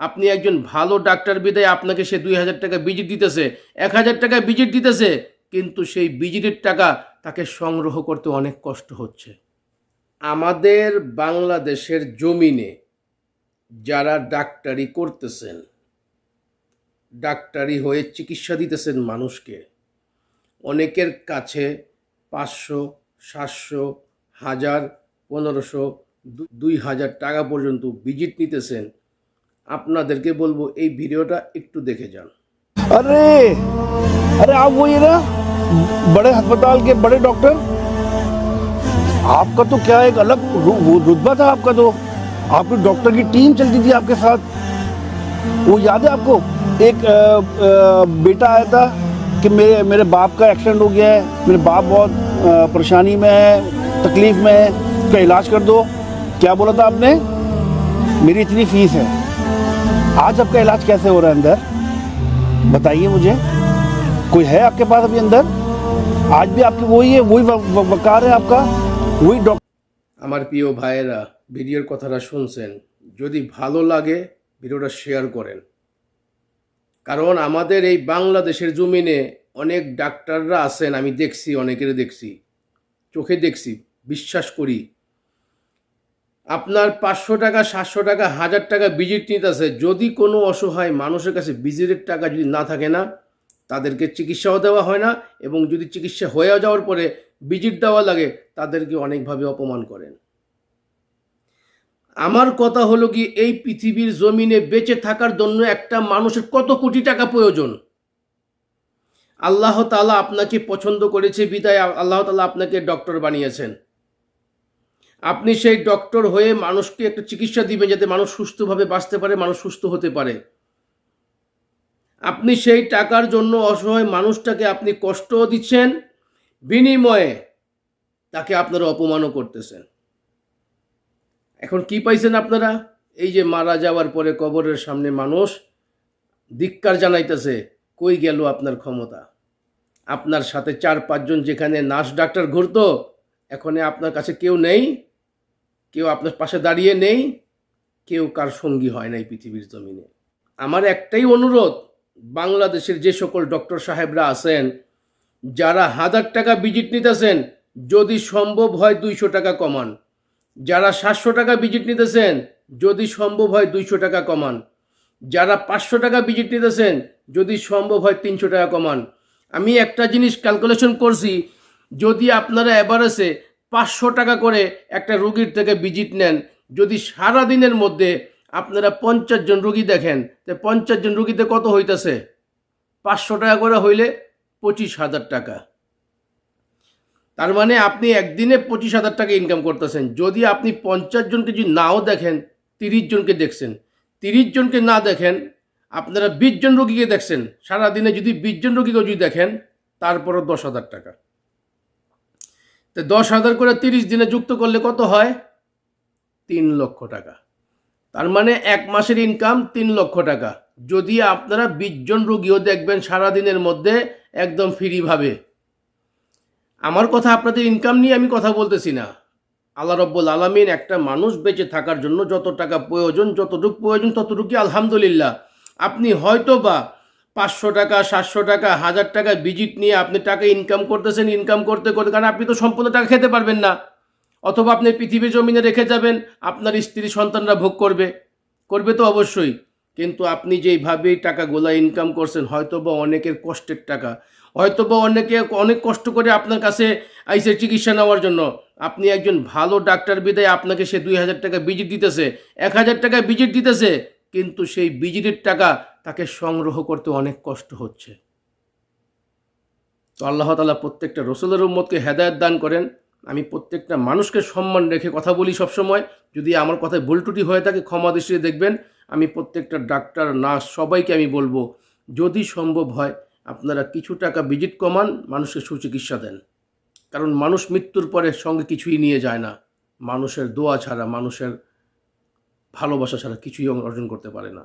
আপনি একজন ভালো ডাক্তার বিদায় আপনাকে সে দুই হাজার টাকা ভিজিট দিতেছে, এক হাজার টাকা ভিজিট দিতেছে, কিন্তু সেই ভিজিটের টাকা তাকে সংগ্রহ করতে অনেক কষ্ট হচ্ছে। আমাদের বাংলাদেশের জমিনে যারা ডাক্তারি করতেছেন, ডাক্তারি হয়ে চিকিৎসা দিতেছেন মানুষকে, অনেকের কাছে পাঁচশো, সাতশো, হাজার, পনেরোশো দুই হাজার টাকা পর্যন্ত ভিজিট নিতেছেন আপনাদেরকে বলবো এই ভিডিওটা একটু দেখে যান अरे अरे आप वो ये ना बड़े अस्पताल के बड़े डॉक्टर आपका तो क्या एक अलग रु- वो रुतबा था आपका तो आपकी डॉक्टर की टीम चलती थी आपके साथ वो याद है आपको एक अ, अ, बेटा आया था कि मेरे मेरे बाप का एक्सीडेंट हो गया है मेरे बाप बहुत अ, परेशानी में है तकलीफ में है उसका इलाज कर दो क्या बोला था आपने मेरी इतनी फीस है आज आपका इलाज कैसे हो रहा है अंदर बताइए मुझे कोई है आपके पास अभी अंदर आज भी आपकी वही है वही व- व- वकार है आपका वही डॉक्टर আমার প্রিয় ভাইয়েরা ভিডিওর কথাটা শুনছেন যদি ভালো লাগে ভিডিওটা শেয়ার করেন কারণ আমাদের এই বাংলাদেশের জমিনে অনেক ডাক্তাররা আছেন আমি দেখছি অনেকের দেখছি চোখে দেখছি বিশ্বাস করি আপনার পাঁচশো টাকা, সাতশো টাকা, হাজার টাকা ভিজিট নিতেছে। যদি কোনো অসহায় মানুষের কাছে ভিজিটের টাকা যদি না থাকে না, তাদেরকে চিকিৎসাও দেওয়া হয় না এবং যদি চিকিৎসা হয়ে যাওয়ার পরে ভিজিট দেওয়া লাগে, তাদেরকে অনেকভাবে অপমান করেন। আমার কথা হলো কি, এই পৃথিবীর জমিনে বেঁচে থাকার জন্য একটা মানুষের কত কোটি টাকা প্রয়োজন? আল্লাহ তাআলা আপনাকে পছন্দ করেছে, বিদায় আল্লাহ তাআলা আপনাকে ডক্টর বানিয়েছেন। আপনি সেই ডক্টর হয়ে মানুষকে একটা চিকিৎসা দিবেন যাতে মানুষ সুস্থভাবে বাঁচতে পারে, মানুষ সুস্থ হতে পারে। আপনি সেই টাকার জন্য অসহায় মানুষটাকে আপনি কষ্টও দিচ্ছেন, বিনিময়ে তাকে আপনারা অপমানও করতেছেন। এখন কি পাইছেন আপনারা? এই যে মারা যাওয়ার পরে কবরের সামনে মানুষ ধিক্কার জানাইতেছে, কই গেল আপনার ক্ষমতা? আপনার সাথে চার পাঁচজন যেখানে নার্স, ডাক্তার ঘুরতো, এখন আপনার কাছে কেউ নেই কেউ আপনার পাশে দাঁড়িয়ে নেই, কেউ কার সঙ্গী হয় নাই পৃথিবীর জমিনে। আমার একটাই অনুরোধ, বাংলাদেশের যে সকল ডক্টর সাহেবরা আছেন, যারা হাজার টাকা ভিজিট নিতেছেন, যদি সম্ভব হয় দুইশো টাকা কমান। যারা সাতশো টাকা ভিজিট নিতেছেন, যদি সম্ভব হয় দুইশো টাকা কমান। যারা পাঁচশো টাকা ভিজিট নিতেছেন, যদি সম্ভব হয় তিনশো টাকা কমান। আমি একটা জিনিস ক্যালকুলেশন করছি, যদি আপনারা এভারেজে পাঁচশো টাকা করে একটা রুগীর থেকে ভিজিট নেন। যদি সারা দিনের মধ্যে আপনারা পঞ্চাশ জন রুগী দেখেন, তো পঞ্চাশ জন রুগীতে কত হইতেছে? পাঁচশো টাকা করে হইলে পঁচিশ হাজার টাকা। তার মানে আপনি একদিনে পঁচিশ হাজার টাকা ইনকাম করতেছেন। যদি আপনি পঞ্চাশ জনকে যদি নাও দেখেন, তিরিশ জনকে দেখছেন, তিরিশ জনকে না দেখেন, আপনারা বিশ জন রোগীকে দেখছেন, সারাদিনে যদি বিশ জন রোগীকে যদি দেখেন, তারপরও দশ হাজার টাকা। তো দশ হাজার করে তিরিশ দিনে যুক্ত করলে কত হয়? তিন লক্ষ টাকা। তার মানে এক মাসের ইনকাম তিন লক্ষ টাকা। যদি আপনারা বিশ জন রুগীও দেখবেন সারাদিনের মধ্যে একদম ফ্রিভাবে আমার কথা আপনাদের ইনকাম নিয়ে আমি কথা বলতেছি না। আল্লাহ রব্বুল আলমিন একটা মানুষ বেঁচে থাকার জন্য যত টাকা প্রয়োজন, যতটুকু প্রয়োজন ততটুকুই আলহামদুলিল্লাহ। আপনি হয়তো বা পাঁচশো টাকা, সাতশো টাকা, হাজার টাকা ভিজিট নিয়ে আপনি টাকা ইনকাম করতেছেন ইনকাম করতে করতে, কারণ আপনি তো সম্পূর্ণ টাকা খেতে পারবেন না। অথবা আপনি পৃথিবী জমিনে রেখে যাবেন, আপনার স্ত্রী সন্তানরা ভোগ করবে। করবে তো অবশ্যই, কিন্তু আপনি যেইভাবে টাকাগুলো ইনকাম করছেন হয়তো বা অনেকের কষ্টের টাকা। হয়তো বা অনেকে অনেক কষ্ট করে আপনার কাছে আইসে চিকিৎসা নেওয়ার জন্য। আপনি একজন ভালো ডাক্তার বিদায় আপনাকে সে দুই হাজার টাকা ভিজিট দিতেছে, এক হাজার টাকা ভিজিট দিতেছে, কিন্তু সেই ভিজিটের টাকা তাকে সংগ্রহ করতে অনেক কষ্ট হচ্ছে। তো আল্লাহ তালা প্রত্যেকটা রসুলের উম্মতকে হেদায়ত দান করেন। আমি প্রত্যেকটা মানুষকে সম্মান রেখে কথা বলি সবসময়। যদি আমার কথায় ভুল ত্রুটি হয়ে থাকে, ক্ষমা দৃষ্টিতে দেখবেন। আমি প্রত্যেকটা ডাক্তার, নার্স সবাইকে আমি বলব, যদি সম্ভব হয়, আপনারা কিছু টাকা ভিজিট কমান, মানুষকে সুচিকিৎসা দেন। কারণ মানুষ মৃত্যুর পরে সঙ্গে কিছুই নিয়ে যায় না। মানুষের দোয়া ছাড়া, মানুষের ভালোবাসা ছাড়া কিছুই অর্জন করতে পারে না।